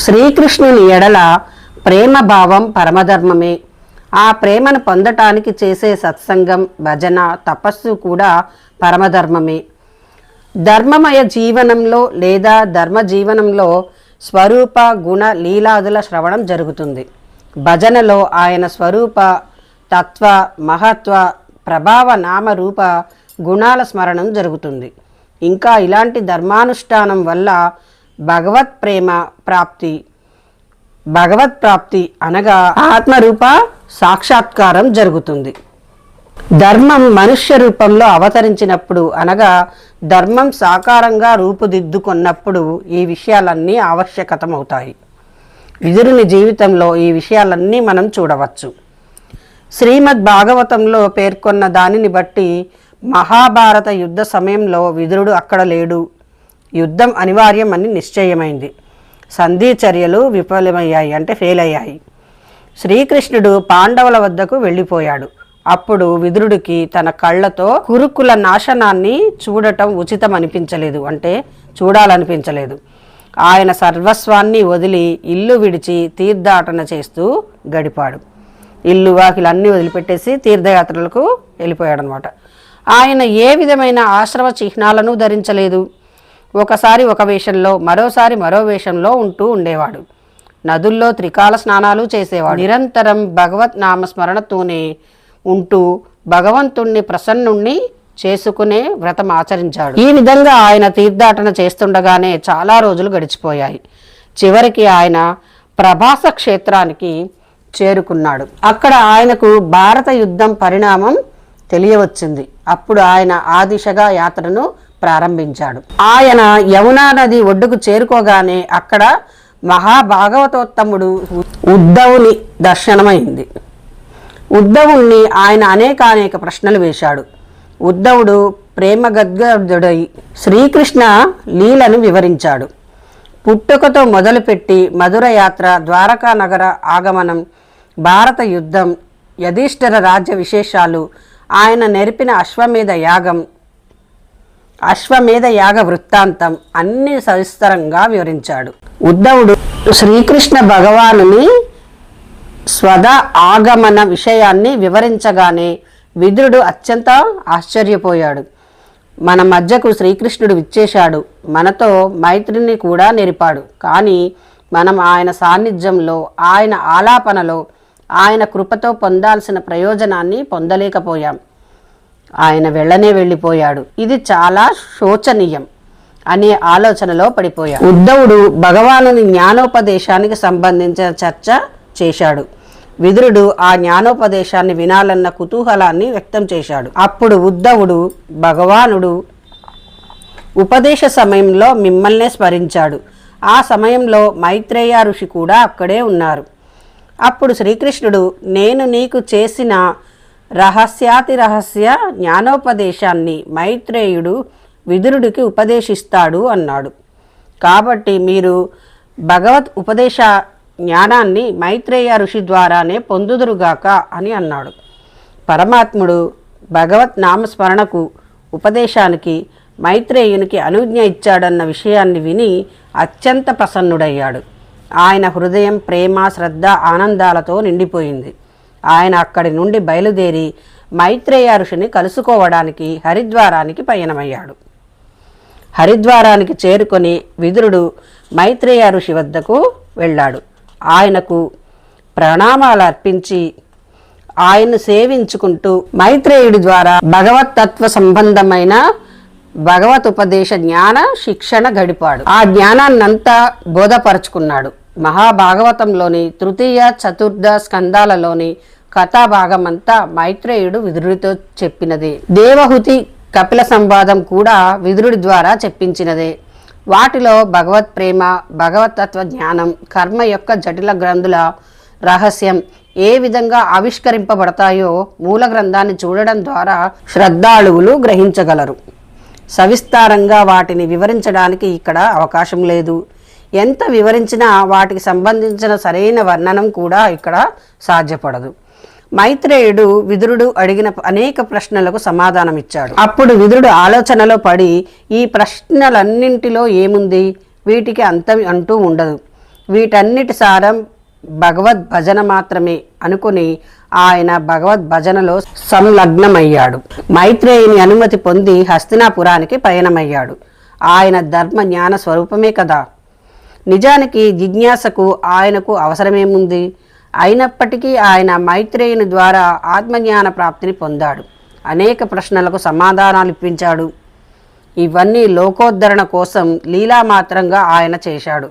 శ్రీకృష్ణుని ఎడల ప్రేమ భావం పరమధర్మమే. ఆ ప్రేమను పొందటానికి చేసే సత్సంగం భజన తపస్సు కూడా పరమధర్మమే. ధర్మమయ జీవనంలో లేదా ధర్మ జీవనంలో స్వరూప గుణ లీలాదుల శ్రవణం జరుగుతుంది. భజనలో ఆయన స్వరూప తత్వ మహత్వ ప్రభావ నామరూప గుణాల స్మరణం జరుగుతుంది. ఇంకా ఇలాంటి ధర్మానుష్ఠానం వల్ల భగవత్ ప్రేమ ప్రాప్తి భగవత్ ప్రాప్తి అనగా ఆత్మరూప సాక్షాత్కారం జరుగుతుంది. ధర్మం మనుష్య రూపంలో అవతరించినప్పుడు అనగా ధర్మం సాకారంగా రూపుదిద్దుకున్నప్పుడు ఈ విషయాలన్నీ ఆవశ్యకతమవుతాయి. విదురుని జీవితంలో ఈ విషయాలన్నీ మనం చూడవచ్చు. శ్రీమద్ భాగవతంలో పేర్కొన్న దానిని బట్టి మహాభారత యుద్ధ సమయంలో విదురుడు అక్కడ లేడు. యుద్ధం అనివార్యం అని నిశ్చయమైంది. సంధి చర్యలు విఫలమయ్యాయి అంటే ఫెయిల్ అయ్యాయి శ్రీకృష్ణుడు పాండవుల వద్దకు వెళ్ళిపోయాడు. అప్పుడు విదురుడికి తన కళ్ళతో కురుకుల నాశనాన్ని చూడటం ఉచితం అనిపించలేదు అంటే చూడాలనిపించలేదు. ఆయన సర్వస్వాన్ని వదిలి ఇల్లు విడిచి తీర్థాటన చేస్తూ గడిపాడు. ఇల్లు వాకిలన్నీ వదిలిపెట్టేసి తీర్థయాత్రలకు వెళ్ళిపోయాడు అనమాట ఆయన ఏ విధమైన ఆశ్రమ చిహ్నాలను ధరించలేదు. ఒకసారి ఒక వేషంలో మరోసారి మరో వేషంలో ఉంటూ ఉండేవాడు. నదుల్లో త్రికాల స్నానాలు చేసేవాడు. నిరంతరం భగవత్ నామస్మరణతోనే ఉంటూ భగవంతుణ్ణి ప్రసన్నుణ్ణి చేసుకునే వ్రతం ఆచరించాడు. ఈ విధంగా ఆయన తీర్థాటన చేస్తుండగానే చాలా రోజులు గడిచిపోయాయి. చివరికి ఆయన ప్రభాస క్షేత్రానికి చేరుకున్నాడు. అక్కడ ఆయనకు భారత యుద్ధం పరిణామం తెలియవచ్చింది. అప్పుడు ఆయన ఆ దిశగా యాత్రను ప్రారంభించాడు. ఆయన యమునా నది ఒడ్డుకు చేరుకోగానే అక్కడ మహాభాగవతోత్తముడు ఉద్ధవుని దర్శనమైంది. ఉద్ధవుణ్ణి ఆయన అనేకానేక ప్రశ్నలు వేశాడు. ఉద్ధవుడు ప్రేమ గద్గదుడై శ్రీకృష్ణ లీలను వివరించాడు. పుట్టుకతో మొదలుపెట్టి మధుర యాత్ర ద్వారకా నగర ఆగమనం భారత యుద్ధం యధిష్ఠర రాజ్య విశేషాలు ఆయన నెరిపిన అశ్వమేధ యాగం అశ్వమేధ యాగ వృత్తాంతం అన్ని సవిస్తరంగా వివరించాడు. ఉద్ధవుడు శ్రీకృష్ణ భగవానుని స్వద ఆగమన విషయాన్ని వివరించగానే విదురుడు అత్యంత ఆశ్చర్యపోయాడు. మన మధ్యకు శ్రీకృష్ణుడు విచ్చేశాడు. మనతో మైత్రిని కూడా నెరిపాడు. కానీ మనం ఆయన సాన్నిధ్యంలో ఆయన ఆలాపనలో ఆయన కృపతో పొందాల్సిన ప్రయోజనాన్ని పొందలేకపోయాం. ఆయన వెళ్ళనే వెళ్ళిపోయాడు. ఇది చాలా శోచనీయం అనే ఆలోచనలో పడిపోయాడు. ఉద్ధవుడు భగవానుని జ్ఞానోపదేశానికి సంబంధించిన చర్చ చేశాడు. విదురుడు ఆ జ్ఞానోపదేశాన్ని వినాలన్న కుతూహలాన్ని వ్యక్తం చేశాడు. అప్పుడు ఉద్ధవుడు భగవానుడు ఉపదేశ సమయంలో మిమ్మల్నే స్మరించాడు. ఆ సమయంలో మైత్రేయ ఋషి కూడా అక్కడే ఉన్నారు. అప్పుడు శ్రీకృష్ణుడు నేను నీకు చేసిన రహస్యాతి రహస్య జ్ఞానోపదేశాన్ని మైత్రేయుడు విదురుడికి ఉపదేశిస్తాడు అన్నాడు. కాబట్టి మీరు భగవత్ ఉపదేశ జ్ఞానాన్ని మైత్రేయ ఋషి ద్వారానే పొందుదురుగాక అని అన్నాడు. పరమాత్ముడు భగవత్ నామస్మరణకు ఉపదేశానికి మైత్రేయునికి అనుజ్ఞ ఇచ్చాడన్న విషయాన్ని విని అత్యంత ప్రసన్నుడయ్యాడు. ఆయన హృదయం ప్రేమ శ్రద్ధ ఆనందాలతో నిండిపోయింది. ఆయన అక్కడి నుండి బయలుదేరి మైత్రేయ ఋషిని కలుసుకోవడానికి హరిద్వారానికి పయనమయ్యాడు. హరిద్వారానికి చేరుకొని విదురుడు మైత్రేయ ఋషి వద్దకు వెళ్ళాడు. ఆయనకు ప్రణామాలు అర్పించి ఆయన్ను సేవించుకుంటూ మైత్రేయుడి ద్వారా భగవత్ తత్వ సంబంధమైన భగవత్ ఉపదేశ జ్ఞాన శిక్షణ గడిపాడు. ఆ జ్ఞానాన్నంతా బోధపరుచుకున్నాడు. మహాభాగవతంలోని తృతీయ చతుర్థ స్కందాలలోని కథాభాగమంతా మైత్రేయుడు విదురుడితో చెప్పినది. దేవహుతి కపిల సంవాదం కూడా విదురుడి ద్వారా చెప్పించినదే. వాటిలో భగవత్ ప్రేమ భగవతత్వ జ్ఞానం కర్మ యొక్క జటిల గ్రంథుల రహస్యం ఏ విధంగా ఆవిష్కరింపబడతాయో మూల గ్రంథాన్ని చూడడం ద్వారా శ్రద్ధాళువులు గ్రహించగలరు. సవిస్తారంగా వాటిని వివరించడానికి ఇక్కడ అవకాశం లేదు. ఎంత వివరించినా వాటికి సంబంధించిన సరైన వర్ణనం కూడా ఇక్కడ సాధ్యపడదు. మైత్రేయుడు విదురుడు అడిగిన అనేక ప్రశ్నలకు సమాధానం ఇచ్చాడు అప్పుడు విదురుడు ఆలోచనలో పడి ఈ ప్రశ్నలన్నింటిలో ఏముంది? వీటికి అంతం అంటూ ఉండదు. వీటన్నిటి సారం భగవద్ భజన మాత్రమే అనుకుని ఆయన భగవద్ భజనలో సంలగ్నమయ్యాడు. మైత్రేయుని అనుమతి పొంది హస్తినాపురానికి పయనమయ్యాడు. ఆయన ధర్మ జ్ఞాన స్వరూపమే కదా. నిజానికి జిజ్ఞాసకు ఆయనకు అవసరమేముంది? అయినప్పటికీ ఆయన మైత్రేయుని ద్వారా ఆత్మజ్ఞాన ప్రాప్తిని పొందాడు. అనేక ప్రశ్నలకు సమాధానాలు ఇప్పించాడు. ఇవన్నీ లోకోద్ధరణ కోసం లీలామాత్రంగా ఆయన చేశాడు.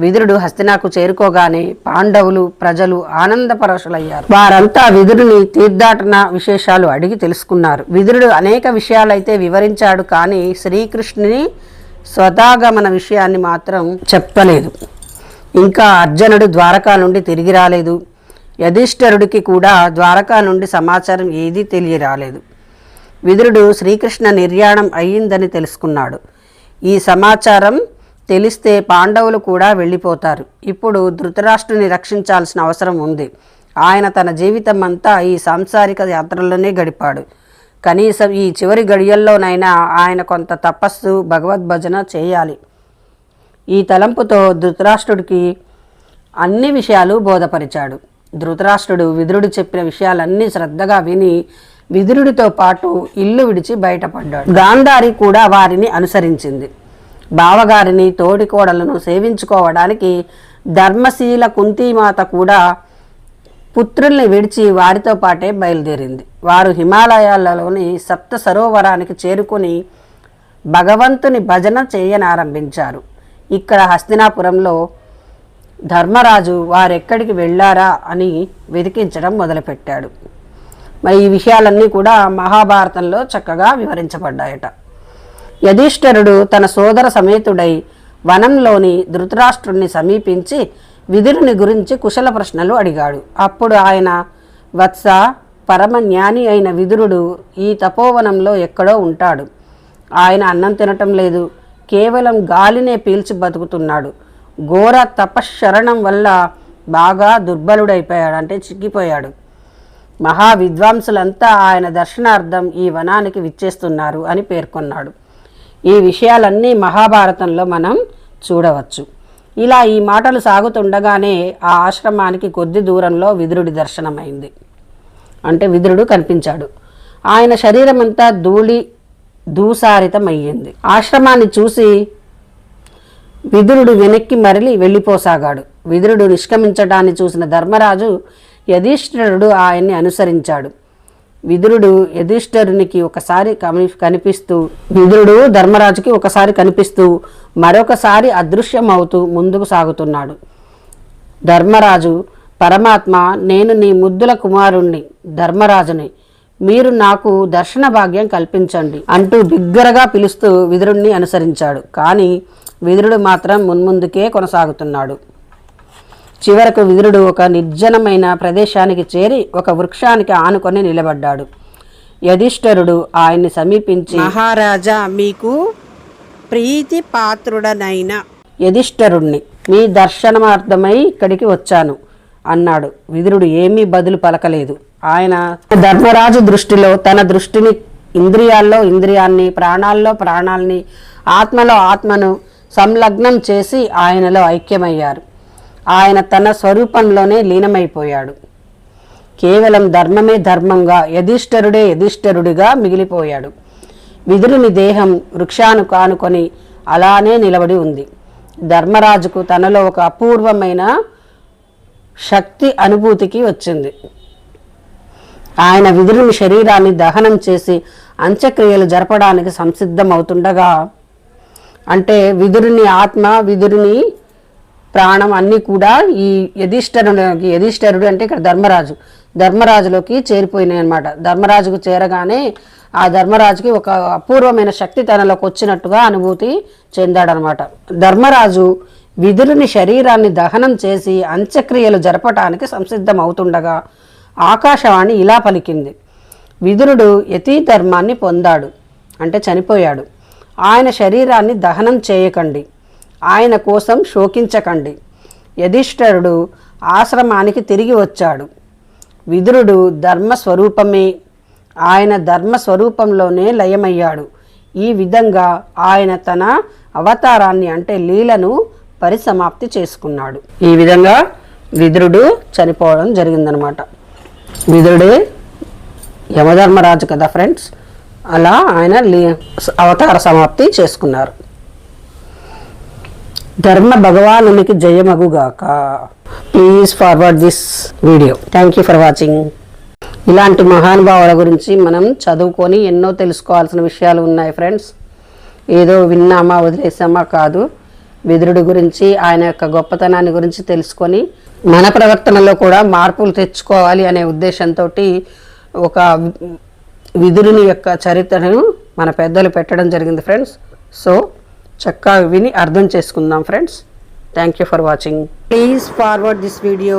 విదురుడు హస్తినాకు చేరుకోగానే పాండవులు ప్రజలు ఆనందపరవశులయ్యారు వారంతా విదురుని తీర్థాటన విశేషాలు అడిగి తెలుసుకున్నారు. విదురుడు అనేక విషయాలైతే వివరించాడు కానీ శ్రీకృష్ణుని స్వతాగమన విషయాన్ని మాత్రం చెప్పలేదు. ఇంకా అర్జునుడు ద్వారకా నుండి తిరిగి రాలేదు. యధిష్ఠరుడికి కూడా ద్వారకా నుండి సమాచారం ఏదీ తెలియరాలేదు విదురుడు శ్రీకృష్ణ నిర్యాణం అయ్యిందని తెలుసుకున్నాడు. ఈ సమాచారం తెలిస్తే పాండవులు కూడా వెళ్ళిపోతారు. ఇప్పుడు ధృతరాష్ట్రుని రక్షించాల్సిన అవసరం ఉంది. ఆయన తన జీవితం అంతా ఈ సాంసారిక యాత్రలోనే గడిపాడు. కనీసం ఈ చివరి గడియల్లోనైనా ఆయన కొంత తపస్సు భగవద్భజన చేయాలి. ఈ తలంపుతో ధృతరాష్ట్రుడికి అన్ని విషయాలు బోధపరిచాడు. ధృతరాష్ట్రుడు విదురుడు చెప్పిన విషయాలన్నీ శ్రద్ధగా విని విదురుడితో పాటు ఇల్లు విడిచి బయటపడ్డాడు. గాంధారి కూడా వారిని అనుసరించింది. బావగారిని తోడికోడలను సేవించుకోవడానికి ధర్మశీల కుంతీమాత కూడా పుత్రుల్ని విడిచి వారితో పాటే బయలుదేరింది. వారు హిమాలయాలలోని సప్త సరోవరానికి చేరుకుని భగవంతుని భజన చేయనారంభించారు. ఇక్కడ హస్తినాపురంలో ధర్మరాజు వారెక్కడికి వెళ్ళారా అని వెతికించడం మొదలుపెట్టాడు. మరి ఈ విషయాలన్నీ కూడా మహాభారతంలో చక్కగా వివరించబడ్డాయట. యధిష్ఠరుడు తన సోదర సమేతుడై వనంలోని ధృతరాష్ట్రుణ్ణి సమీపించి విదురుని గురించి కుశల ప్రశ్నలు అడిగాడు. అప్పుడు ఆయన వత్స పరమ జ్ఞాని అయిన విదురుడు ఈ తపోవనంలో ఎక్కడో ఉంటాడు. ఆయన అన్నం తినటం లేదు. కేవలం గాలినే పీల్చి బతుకుతున్నాడు. ఘోర తపశ్శరణం వల్ల బాగా దుర్బలుడైపోయాడు అంటే చిక్కిపోయాడు. మహా విద్వాంసులంతా ఆయన దర్శనార్థం ఈ వనానికి విచ్చేస్తున్నారు అని పేర్కొన్నాడు. ఈ విషయాలన్నీ మహాభారతంలో మనం చూడవచ్చు. ఇలా ఈ మాటలు సాగుతుండగానే ఆ ఆశ్రమానికి కొద్ది దూరంలో విదురుడి దర్శనమైంది. అంటే విదురుడు కనిపించాడు. ఆయన శరీరమంతా ధూళి దూసారితమయ్యింది. ఆశ్రమాన్ని చూసి విదురుడు వెనక్కి మరలి వెళ్ళిపోసాగాడు. విదురుడు నిష్క్రమించడాన్ని చూసిన ధర్మరాజు యధిష్ఠరుడు ఆయన్ని అనుసరించాడు. విదురుడు యధిష్ఠరునికి ఒకసారి కమి కనిపిస్తూ విదురుడు ధర్మరాజుకి ఒకసారి కనిపిస్తూ మరొకసారి అదృశ్యమవుతూ ముందుకు సాగుతున్నాడు. ధర్మరాజు పరమాత్మ నేను నీ ముద్దుల కుమారుణ్ణి ధర్మరాజుని మీరు నాకు దర్శన భాగ్యం కల్పించండి అంటూ బిగ్గరగా పిలుస్తూ విదురుణ్ణి అనుసరించాడు. కానీ విదురుడు మాత్రం మున్ముందుకే కొనసాగుతున్నాడు. చివరకు విదురుడు ఒక నిర్జనమైన ప్రదేశానికి చేరి ఒక వృక్షానికి ఆనుకొని నిలబడ్డాడు. యధిష్ఠరుడు ఆయన్ని సమీపించి మహారాజా మీకు ప్రీతి పాత్రుడనైన యధిష్ఠరుణ్ణి మీ దర్శనార్థమై ఇక్కడికి వచ్చాను అన్నాడు. విదురుడు ఏమీ బదులు పలకలేదు. ఆయన ధర్మరాజు దృష్టిలో తన దృష్టిని ఇంద్రియాల్లో ఇంద్రియాన్ని ప్రాణాల్లో ప్రాణాల్ని ఆత్మలో ఆత్మను సంలగ్నం చేసి ఆయనలో ఐక్యమయ్యారు. ఆయన తన స్వరూపంలోనే లీనమైపోయాడు. కేవలం ధర్మమే ధర్మంగా యధిష్ఠరుడే యధిష్ఠరుడిగా మిగిలిపోయాడు. విదురుని దేహం వృక్షాను కానుకొని అలానే నిలబడి ఉంది. ధర్మరాజుకు తనలో ఒక అపూర్వమైన శక్తి అనుభూతికి వచ్చింది. ఆయన విధుని శరీరాన్ని దహనం చేసి అంత్యక్రియలు జరపడానికి సంసిద్ధమవుతుండగా అంటే విదురుని ఆత్మ విదురుని ప్రాణం అన్నీ కూడా ఈ యధిష్ఠరునికి యధిష్ఠరుడు అంటే ఇక్కడ ధర్మరాజు. ధర్మరాజులోకి చేరిపోయినాయి అనమాట ధర్మరాజుకు చేరగానే ఆ ధర్మరాజుకి ఒక అపూర్వమైన శక్తి తనలోకి వచ్చినట్టుగా అనుభూతి చెందాడనమాట ధర్మరాజు విధులని శరీరాన్ని దహనం చేసి అంత్యక్రియలు జరపటానికి సంసిద్ధం అవుతుండగా ఆకాశవాణి ఇలా పలికింది. విదురుడు యతీధర్మాన్ని పొందాడు. అంటే చనిపోయాడు. ఆయన శరీరాన్ని దహనం చేయకండి. ఆయన కోసం శోకించకండి. యధిష్ఠరుడు ఆశ్రమానికి తిరిగి వచ్చాడు. విదురుడు ధర్మస్వరూపమే. ఆయన ధర్మస్వరూపంలోనే లయమయ్యాడు. ఈ విధంగా ఆయన తన అవతారాన్ని అంటే లీలను పరిసమాప్తి చేసుకున్నాడు. ఈ విధంగా విదురుడు చనిపోవడం జరిగిందనమాట. విదురుడే యమధర్మరాజు కదా ఫ్రెండ్స్ అలా ఆయన లీ- అవతార సమాప్తి చేసుకున్నారు. ధర్మ భగవానునికి జయమగుగాక. Please forward this video thank you for watching ఇలాంటి మహానుభావుల గురించి మనం చదువుకొని ఎన్నో తెలుసుకోవాల్సిన విషయాలు ఉన్నాయి ఫ్రెండ్స్ ఏదో విన్నామా వదిలేసామా కాదు. విదురుడి గురించి ఆయన యొక్క గొప్పతనాన్ని గురించి తెలుసుకొని మన ప్రవర్తనలో కూడా మార్పులు తెచ్చుకోవాలి అనే ఉద్దేశంతో ఒక విదురుని యొక్క చరిత్రను మన పెద్దలు పెట్టడం జరిగింది ఫ్రెండ్స్. సో చక్కగా విని అర్థం చేసుకుందాం friends. Thank you for watching. Please forward this video.